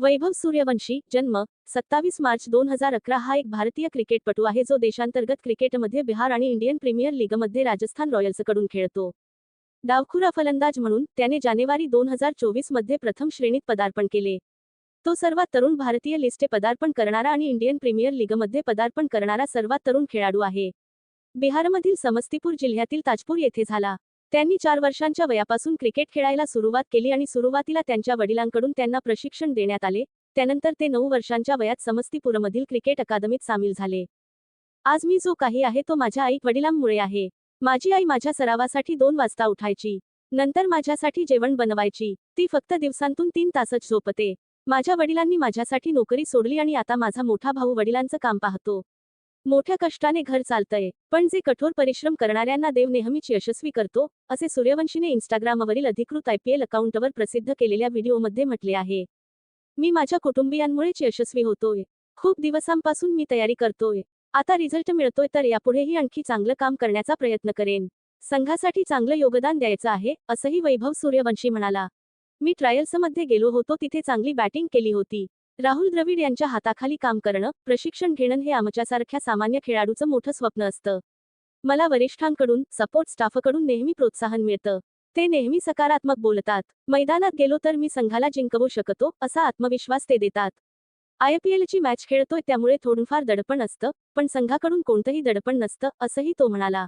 वैभव सूर्यवंशी जन्म सत्तावीस मार्च दोन हजार अकरा हा एक भारतीय क्रिकेटपटू आहे जो देशांतर्गत क्रिकेटमध्ये बिहार आणि इंडियन प्रीमियर लीगमध्ये राजस्थान रॉयल्सकडून खेळतो. डावखुरा फलंदाज म्हणून त्याने जानेवारी दोन हजार चोवीसमध्ये प्रथम श्रेणीत पदार्पण केले. तो सर्वात तरुण भारतीय लिस्टे पदार्पण करणारा आणि इंडियन प्रीमियर लीगमध्ये पदार्पण करणारा सर्वात तरुण खेळाडू आहे. बिहारमधील समस्तीपूर जिल्ह्यातील ताजपूर येथे झाला. त्यांनी चार वर्षांच्या वयापासून क्रिकेट खेळायला सुरुवात केली आणि सुरुवातीला त्यांच्या वडिलांकडून त्यांना प्रशिक्षण देण्यात आले. त्यानंतर ते नऊ वर्षांच्या वयात समस्तीपूरमधील क्रिकेट अकादमीत सामील झाले. आज मी जो काही आहे तो माझ्या आई वडिलांमुळे आहे. माझी आई माझ्या सरावासाठी दोन वाजता उठायची. नंतर माझ्यासाठी जेवण बनवायची. ती फक्त दिवसांतून तीन तासच झोपते. माझ्या वडिलांनी माझ्यासाठी नोकरी सोडली आणि आता माझा मोठा भाऊ वडिलांचं काम पाहतो. मोठ्या कष्टाने घर चालतंय पण जे कठोर परिश्रम करणाऱ्यांना देव नेहमीच यशस्वी करतो असे सूर्यवंशीने इंस्टाग्रामवरील अधिकृत आयपीएल अकाउंटवर प्रसिद्ध केलेल्या व्हिडिओमध्ये म्हटले आहे. मी माझ्या कुटुंबियांमुळेच यशस्वी होतोय. खूप दिवसांपासून मी तयारी करतोय. आता रिझल्ट मिळतोय तर यापुढेही आणखी चांगलं काम करण्याचा प्रयत्न करेन. संघासाठी चांगलं योगदान द्यायचं आहे असंही वैभव सूर्यवंशी म्हणाला. मी ट्रायल्समध्ये गेलो होतो तिथे चांगली बॅटिंग केली होती. राहुल द्रविड यांच्या हाताखाली काम करणं प्रशिक्षण घेणं हे आमच्यासारख्या सामान्य खेळाडूचं मोठं स्वप्न असतं. मला वरिष्ठांकडून सपोर्ट स्टाफकडून नेहमी प्रोत्साहन मिळतं. ते नेहमी सकारात्मक बोलतात. मैदानात गेलो तर मी संघाला जिंकवू शकतो असा आत्मविश्वास ते देतात. आयपीएलची मॅच खेळतोय त्यामुळे थोडंफार दडपण असतं पण संघाकडून कोणतंही दडपण नसतं असंही तो म्हणाला.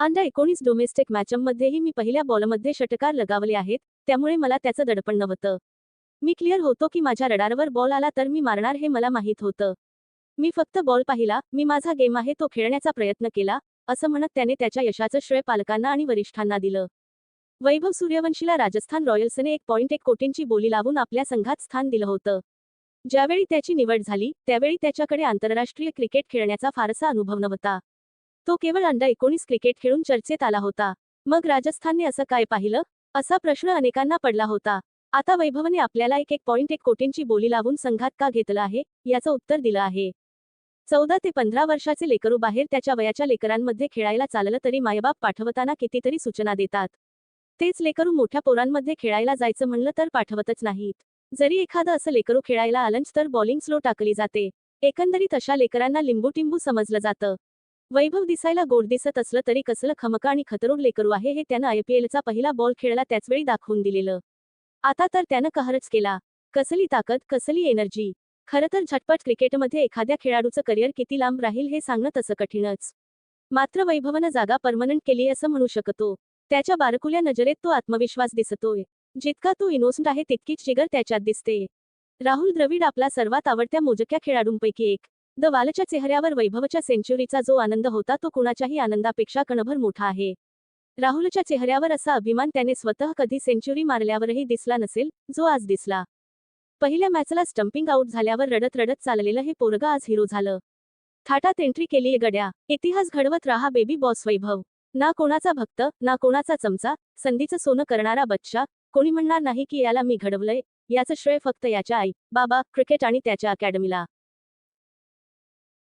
अंडर एकोणीस डोमेस्टिक मॅचमध्येही मी पहिल्या बॉलमध्ये षटकार लगावले आहेत त्यामुळे मला त्याचं दडपण नव्हतं. मी क्लिअर होतो की माझ्या रडारवर बॉल आला तर मी मारणार हे मला माहीत होतं. मी फक्त बॉल पाहिला मी माझा गेम आहे तो खेळण्याचा प्रयत्न केला असं म्हणत त्याने त्याच्या यशाचं श्रेय पालकांना आणि वरिष्ठांना दिलं. वैभव सूर्यवंशीला राजस्थान रॉयल्सने एक पॉइंट एक कोटींची बोली लावून आपल्या संघात स्थान दिलं होतं. ज्यावेळी त्याची निवड झाली त्यावेळी त्याच्याकडे आंतरराष्ट्रीय क्रिकेट खेळण्याचा फारसा अनुभव नव्हता. तो केवळ अंडर एकोणीस क्रिकेट खेळून चर्चेत आला होता. मग राजस्थानने असं काय पाहिलं? असा प्रश्न अनेकांना पडला होता. आता वैभवने आपल्याला एक एक पॉइंट एक कोटींची बोली लावून संघात का घेतलं आहे याचं उत्तर दिलं आहे. चौदा ते पंधरा वर्षाचे लेकरू बाहेर त्याच्या वयाच्या लेकरांमध्ये खेळायला चाललं तरी मायबाप पाठवताना कितीतरी सूचना देतात. तेच लेकरू मोठ्या पोरांमध्ये खेळायला जायचं म्हणलं तर पाठवतच नाहीत. जरी एखादं असं लेकरू खेळायला आलंच तर बॉलिंग स्लो टाकली जाते. एकंदरीत अशा लेकरांना लिंबू समजलं जातं. वैभव दिसायला गोड दिसत असलं तरी कसलं खमका आणि खतरूड लेकरू आहे हे त्यानं आयपीएलचा पहिला बॉल खेळला त्याचवेळी दाखवून दिलेलं. आता तर त्यानं कहरच केला. कसली ताकद कसली एनर्जी. खरं तर झटपट क्रिकेटमध्ये एखाद्या खेळाडूचं करिअर किती लांब राहील हे सांगणं तसं कठीणच. मात्र वैभवनं जागा परमनंट केली असं म्हणू शकतो. त्याच्या बारकुल्या नजरेत तो आत्मविश्वास दिसतोय. जितका तो इनोसंट आहे तितकीच जिगर त्याच्यात दिसते. राहुल द्रविड आपला सर्वात आवडत्या मोजक्या खेळाडूंपैकी एक. द वालच्या चेहऱ्यावर वैभवच्या सेंच्युरीचा जो आनंद होता तो कुणाच्याही आनंदापेक्षा कणभर मोठा आहे. राहुलच्या चेहऱ्यावर असा अभिमान त्याने स्वतः कधी सेंचुरी मारल्यावरही दिसला नसेल जो आज दिसला. पहिल्या मॅचला स्टम्पिंग आउट झाल्यावर रडत रडत चाललेलं हे पोरगा आज हिरो झालं. थाटात एंट्री केलीये गड्या. इतिहास घडवत राहा बेबी बॉस वैभव. ना कोणाचा भक्त ना कोणाचा चमचा संधीचं सोनं करणारा बच्चा कोणी म्हणणार नाही की याला मी घडवलंय याचं श्रेय फक्त याच्या आई बाबा क्रिकेट आणि त्याच्या अकॅडमीला.